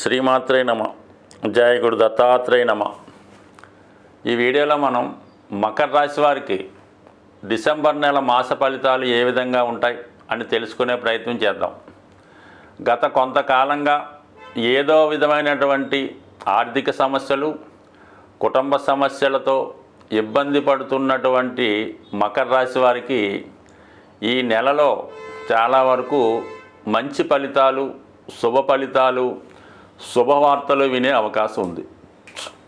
శ్రీమాత్రే నమ. జయగుడు దత్తాత్రేయ నమ. ఈ వీడియోలో మనం మకర రాశి వారికి డిసెంబర్ నెల మాస ఫలితాలు ఏ విధంగా ఉంటాయి అని తెలుసుకునే ప్రయత్నం చేద్దాం. గత కొంతకాలంగా ఏదో విధమైనటువంటి ఆర్థిక సమస్యలు కుటుంబ సమస్యలతో ఇబ్బంది పడుతున్నటువంటి మకర రాశి వారికి ఈ నెలలో చాలా వరకు మంచి ఫలితాలు శుభ ఫలితాలు శుభవార్తలు వినే అవకాశం ఉంది.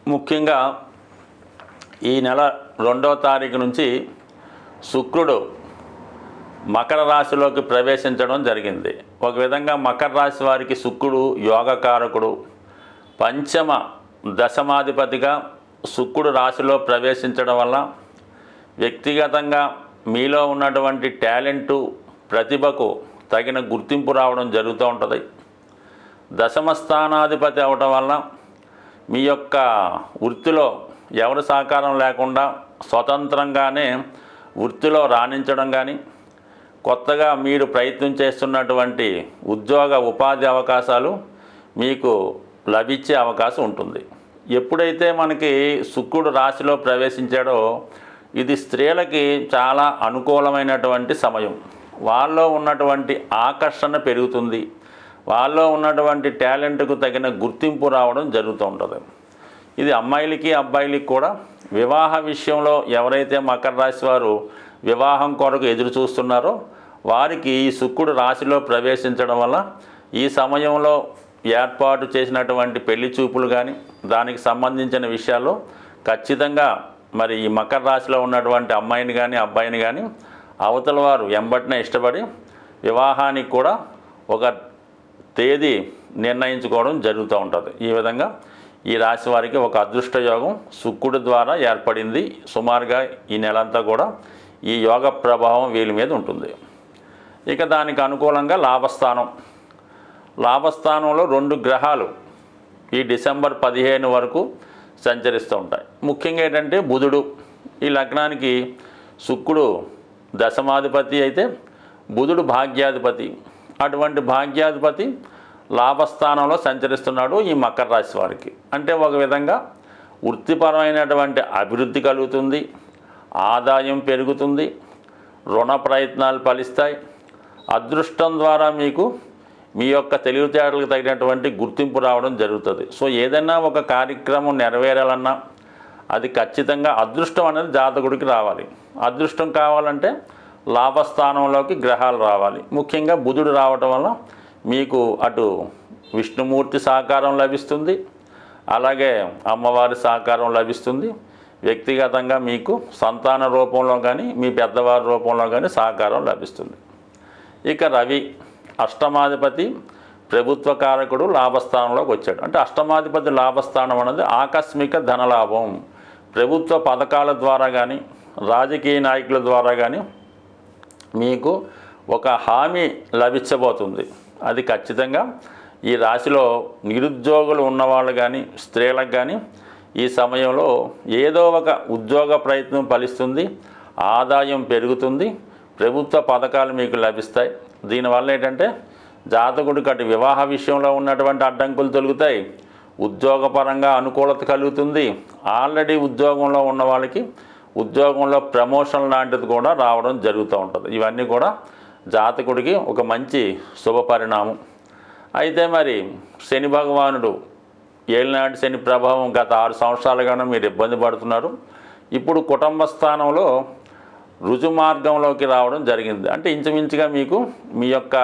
ముఖ్యంగా ఈ నెల రెండవ తారీఖు నుంచి శుక్రుడు మకర రాశిలోకి ప్రవేశించడం జరిగింది. ఒక విధంగా మకర రాశి వారికి శుక్రుడు యోగకారకుడు. పంచమ దశమాధిపతిగా శుక్రుడు రాశిలో ప్రవేశించడం వల్ల వ్యక్తిగతంగా మీలో ఉన్నటువంటి టాలెంటు ప్రతిభకు తగిన గుర్తింపు రావడం జరుగుతూ ఉంటుంది. దశమ స్థానాధిపతి అవటం వల్ల మీ యొక్క వృత్తిలో ఎవరి సహకారం లేకుండా స్వతంత్రంగానే వృత్తిలో రాణించడం కానీ కొత్తగా మీరు ప్రయత్నం చేస్తున్నటువంటి ఉద్యోగ ఉపాధి అవకాశాలు మీకు లభించే అవకాశం ఉంటుంది. ఎప్పుడైతే మనకి శుక్రుడు రాశిలో ప్రవేశించాడో ఇది స్త్రీలకి చాలా అనుకూలమైనటువంటి సమయం. వాళ్ళలో ఉన్నటువంటి ఆకర్షణ పెరుగుతుంది. వాళ్ళలో ఉన్నటువంటి టాలెంట్కు తగిన గుర్తింపు రావడం జరుగుతూ ఉంటుంది. ఇది అమ్మాయిలకి అబ్బాయిలకి కూడా వివాహ విషయంలో ఎవరైతే మకర రాశి వారు వివాహం కొరకు ఎదురు చూస్తున్నారో వారికి ఈ శుక్రుడు రాశిలో ప్రవేశించడం వల్ల ఈ సమయంలో ఏర్పాటు చేసినటువంటి పెళ్ళి చూపులు కానీ దానికి సంబంధించిన విషయాల్లో ఖచ్చితంగా మరి ఈ మకర రాశిలో ఉన్నటువంటి అమ్మాయిని కానీ అబ్బాయిని కానీ అవతల వారు ఎంబటినే ఇష్టపడి వివాహానికి కూడా ఒక తేదీ నిర్ణయించుకోవడం జరుగుతూ ఉంటుంది. ఈ విధంగా ఈ రాశి వారికి ఒక అదృష్ట యోగం శుక్రుడి ద్వారా ఏర్పడింది. సుమారుగా ఈ నెలంతా కూడా ఈ యోగ ప్రభావం వీళ్ళ మీద ఉంటుంది. ఇక దానికి అనుకూలంగా లాభస్థానం. లాభస్థానంలో రెండు గ్రహాలు ఈ డిసెంబర్ పదిహేను వరకు సంచరిస్తూ ఉంటాయి. ముఖ్యంగా ఏంటంటే బుధుడు. ఈ లగ్నానికి శుక్రుడు దశమాధిపతి అయితే బుధుడు భాగ్యాధిపతి. అటువంటి భాగ్యాధిపతి లాభస్థానంలో సంచరిస్తున్నాడు ఈ మకర రాశి వారికి. అంటే ఒక విధంగా వృత్తిపరమైనటువంటి అభివృద్ధి కలుగుతుంది ఆదాయం పెరుగుతుంది రుణ ప్రయత్నాలు ఫలిస్తాయి. అదృష్టం ద్వారా మీకు మీ యొక్క తెలివితేటలకు తగినటువంటి గుర్తింపు రావడం జరుగుతుంది. సో ఏదైనా ఒక కార్యక్రమం నెరవేరాలన్నా అది ఖచ్చితంగా అదృష్టం అనేది జాతకుడికి రావాలి. అదృష్టం కావాలంటే లాభస్థానంలోకి గ్రహాలు రావాలి. ముఖ్యంగా బుధుడు రావటం వల్ల మీకు అటు విష్ణుమూర్తి సహకారం లభిస్తుంది అలాగే అమ్మవారి సహకారం లభిస్తుంది. వ్యక్తిగతంగా మీకు సంతాన రూపంలో కానీ మీ పెద్దవారి రూపంలో కానీ సహకారం లభిస్తుంది. ఇక రవి అష్టమాధిపతి ప్రభుత్వ కారకుడు లాభస్థానంలోకి వచ్చాడు. అంటే అష్టమాధిపతి లాభస్థానం అనేది ఆకస్మిక ధనలాభం. ప్రభుత్వ పథకాల ద్వారా కానీ రాజకీయ నాయకుల ద్వారా కానీ మీకు ఒక హామీ లభించబోతుంది. అది ఖచ్చితంగా ఈ రాశిలో నిరుద్యోగులు ఉన్నవాళ్ళు కానీ స్త్రీలకు కానీ ఈ సమయంలో ఏదో ఒక ఉద్యోగ ప్రయత్నం ఫలిస్తుంది ఆదాయం పెరుగుతుంది ప్రభుత్వ పథకాలు మీకు లభిస్తాయి. దీనివల్ల ఏంటంటే జాతకుడు కటి వివాహ విషయంలో ఉన్నటువంటి అడ్డంకులు తొలుగుతాయి. ఉద్యోగపరంగా అనుకూలత కలుగుతుంది. ఆల్రెడీ ఉద్యోగంలో ఉన్న వాళ్ళకి ఉద్యోగంలో ప్రమోషన్ లాంటిది కూడా రావడం జరుగుతూ ఉంటుంది. ఇవన్నీ కూడా జాతకుడికి ఒక మంచి శుభ పరిణామం అయితే మరి శని భగవానుడు ఏలినాటి శని ప్రభావం గత ఆరు సంవత్సరాలుగానే మీరు ఇబ్బంది పడుతున్నారు. ఇప్పుడు కుటుంబ స్థానంలో రుజు మార్గంలోకి రావడం జరిగింది. అంటే ఇంచుమించుగా మీకు మీ యొక్క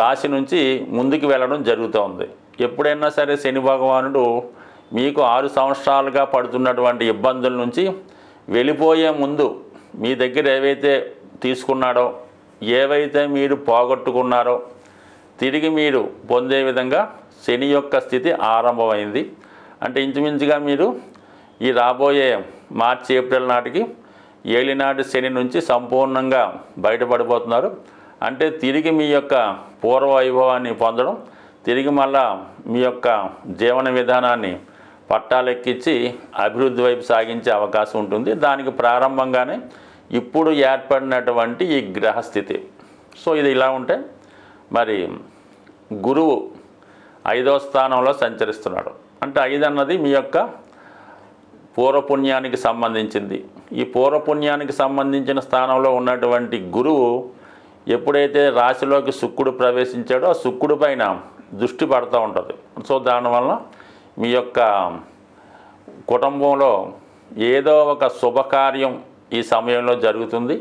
రాశి నుంచి ముందుకు వెళ్ళడం జరుగుతోంది ఎప్పుడైనా సరే శని భగవానుడు మీకు ఆరు సంవత్సరాలుగా పడుతున్నటువంటి ఇబ్బందుల నుంచి వెళ్ళిపోయే ముందు మీ దగ్గర ఏవైతే తీసుకున్నాడో ఏవైతే మీరు పోగొట్టుకున్నారో తిరిగి మీరు పొందే విధంగా శని యొక్క స్థితి ఆరంభమైంది. అంటే ఇంచుమించుగా మీరు ఈ రాబోయే మార్చి ఏప్రిల్ నాటికి ఏలినాటి శని నుంచి సంపూర్ణంగా బయటపడిపోతున్నారు. అంటే తిరిగి మీ యొక్క పూర్వ వైభవాన్ని పొందడం తిరిగి మళ్ళా మీ యొక్క జీవన విధానాన్ని పట్టాలెక్కించి అభివృద్ధి వైపు సాగించే అవకాశం ఉంటుంది. దానికి ప్రారంభంగానే ఇప్పుడు ఏర్పడినటువంటి ఈ గ్రహస్థితి. సో ఇది ఇలా ఉంటే మరి గురువు ఐదో స్థానంలో సంచరిస్తున్నాడు. అంటే ఐదు అన్నది మీ యొక్క పూర్వపుణ్యానికి సంబంధించింది. ఈ పూర్వపుణ్యానికి సంబంధించిన స్థానంలో ఉన్నటువంటి గురువు ఎప్పుడైతే రాశిలోకి శుక్రుడు ప్రవేశించాడో ఆ శుక్రుడి పైన దృష్టి పడుతూ ఉంటుంది. సో దానివల్ల మీ యొక్క కుటుంబంలో ఏదో ఒక శుభకార్యం ఈ సమయంలో జరుగుతుంది.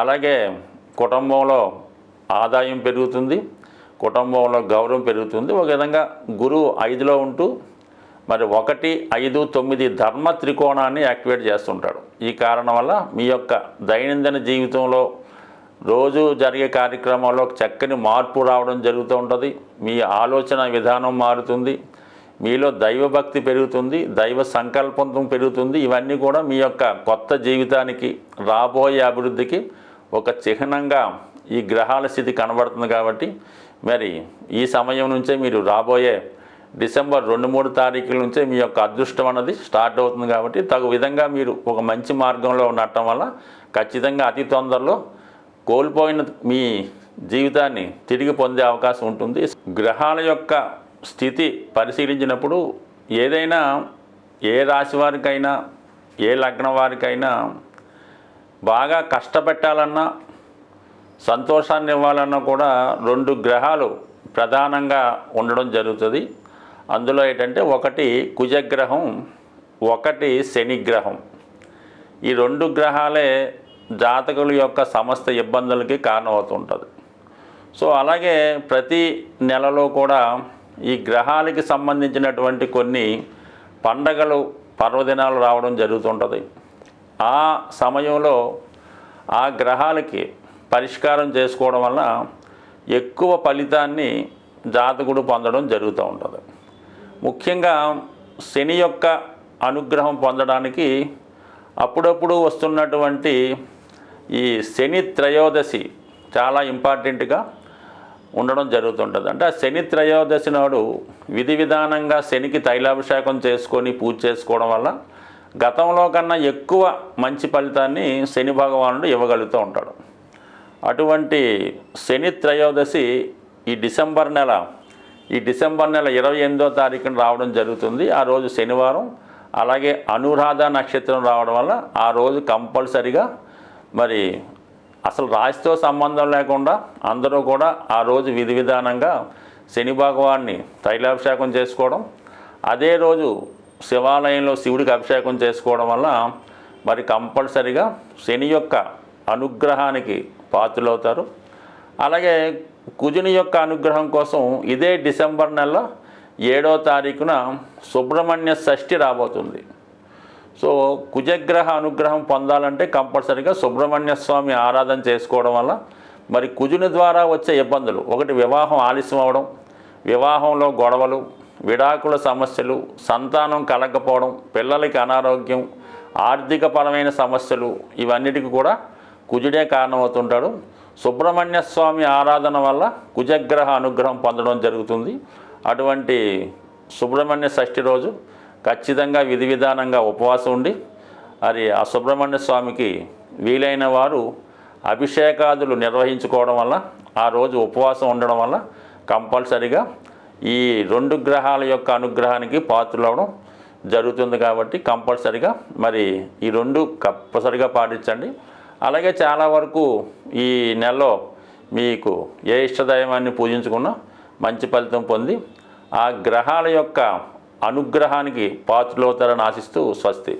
అలాగే కుటుంబంలో ఆదాయం పెరుగుతుంది. కుటుంబంలో గౌరవం పెరుగుతుంది. ఒక విధంగా గురువు ఐదులో ఉంటూ మరి ఒకటి ఐదు తొమ్మిది ధర్మ త్రికోణాన్ని యాక్టివేట్ చేస్తుంటాడు. ఈ కారణం వల్ల మీ యొక్క దైనందిన జీవితంలో రోజు జరిగే కార్యక్రమాల్లో చక్కని మార్పు రావడం జరుగుతూ ఉంటుంది. మీ ఆలోచన విధానం మారుతుంది. మీలో దైవభక్తి పెరుగుతుంది దైవ సంకల్పం పెరుగుతుంది. ఇవన్నీ కూడా మీ యొక్క కొత్త జీవితానికి రాబోయే అభివృద్ధికి ఒక చిహ్నంగా ఈ గ్రహాల స్థితి కనబడుతుంది కాబట్టి మరి ఈ సమయం నుంచే మీరు రాబోయే డిసెంబర్ రెండు మూడు తారీఖుల నుంచే మీ యొక్క అదృష్టం అన్నది స్టార్ట్ అవుతుంది కాబట్టి తగు విధంగా మీరు ఒక మంచి మార్గంలో ఉండటం వల్ల ఖచ్చితంగా అతి తొందరలో కోల్పోయిన మీ జీవితాన్ని తిరిగి పొందే అవకాశం ఉంటుంది. గ్రహాల యొక్క స్థితి పరిశీలించినప్పుడు ఏదైనా ఏ రాశి వారికైనా ఏ లగ్నం వారికైనా బాగా కష్టపెట్టాలన్నా సంతోషాన్ని ఇవ్వాలన్నా కూడా రెండు గ్రహాలు ప్రధానంగా ఉండడం జరుగుతుంది. అందులో ఏంటంటే ఒకటి కుజగ్రహం ఒకటి శనిగ్రహం. ఈ రెండు గ్రహాలే జాతకుల యొక్క సమస్త ఇబ్బందులకి కారణమవుతుంటుంది. సో అలాగే ప్రతి నెలలో కూడా ఈ గ్రహాలకి సంబంధించినటువంటి కొన్ని పండగలు పర్వదినాలు రావడం జరుగుతుంటుంది. ఆ సమయంలో ఆ గ్రహాలకి పరిష్కారం చేసుకోవడం వల్ల ఎక్కువ ఫలితాన్ని జాతకుడు పొందడం జరుగుతూ ఉంటుంది. ముఖ్యంగా శని యొక్క అనుగ్రహం పొందడానికి అప్పుడప్పుడు వస్తున్నటువంటి ఈ శని త్రయోదశి చాలా ఇంపార్టెంట్గా ఉండడం జరుగుతుంటుంది. అంటే ఆ శని త్రయోదశి నాడు విధి విధానంగా శనికి తైలాభిషేకం చేసుకొని పూజ చేసుకోవడం వల్ల గతంలో కన్నా ఎక్కువ మంచి ఫలితాన్ని శని భగవానుడు ఇవ్వగలుగుతూ ఉంటాడు. అటువంటి శని త్రయోదశి ఈ డిసెంబర్ నెల ఈ డిసెంబర్ నెల ఇరవై ఎనిమిదో తారీఖున రావడం జరుగుతుంది. ఆ రోజు శనివారం అలాగే అనురాధ నక్షత్రం రావడం వల్ల ఆ రోజు కంపల్సరిగా మరి అసలు రాశితో సంబంధం లేకుండా అందరూ కూడా ఆ రోజు విధి విధానంగా శని భగవాన్ని తైలాభిషేకం చేసుకోవడం అదే రోజు శివాలయంలో శివుడికి అభిషేకం చేసుకోవడం వల్ల మరి కంపల్సరిగా శని యొక్క అనుగ్రహానికి పాత్రలవుతారు. అలాగే కుజుని యొక్క అనుగ్రహం కోసం ఇదే డిసెంబర్ నెల ఏడో తారీఖున సుబ్రహ్మణ్య షష్ఠి రాబోతుంది. సో కుజగ్రహ అనుగ్రహం పొందాలంటే కంపల్సరీగా సుబ్రహ్మణ్య స్వామి ఆరాధన చేసుకోవడం వల్ల మరి కుజుని ద్వారా వచ్చే ఇబ్బందులు. ఒకటి వివాహం ఆలస్యం అవడం వివాహంలో గొడవలు విడాకుల సమస్యలు సంతానం కలగకపోవడం పిల్లలకి అనారోగ్యం ఆర్థికపరమైన సమస్యలు ఇవన్నిటికి కూడా కుజుడే కారణమవుతుంటాడు. సుబ్రహ్మణ్య స్వామి ఆరాధన వల్ల కుజగ్రహ అనుగ్రహం పొందడం జరుగుతుంది. అటువంటి సుబ్రహ్మణ్య షష్ఠి రోజు ఖచ్చితంగా విధి విధానంగా ఉపవాసం ఉండి మరి ఆ సుబ్రహ్మణ్య స్వామికి వీలైన వారు అభిషేకాదులు నిర్వహించుకోవడం వల్ల ఆ రోజు ఉపవాసం ఉండడం వల్ల కంపల్సరిగా ఈ రెండు గ్రహాల యొక్క అనుగ్రహానికి పాత్రలవడం జరుగుతుంది కాబట్టి కంపల్సరిగా మరి ఈ రెండు కంపల్సరిగా పాటించండి. అలాగే చాలా వరకు ఈ నెలలో మీకు ఏ ఇష్టదైవాన్ని పూజించుకున్నా మంచి ఫలితం పొంది ఆ గ్రహాల యొక్క అనుగ్రహానికి పాత్రలవుతారని ఆశిస్తూ స్వస్తి.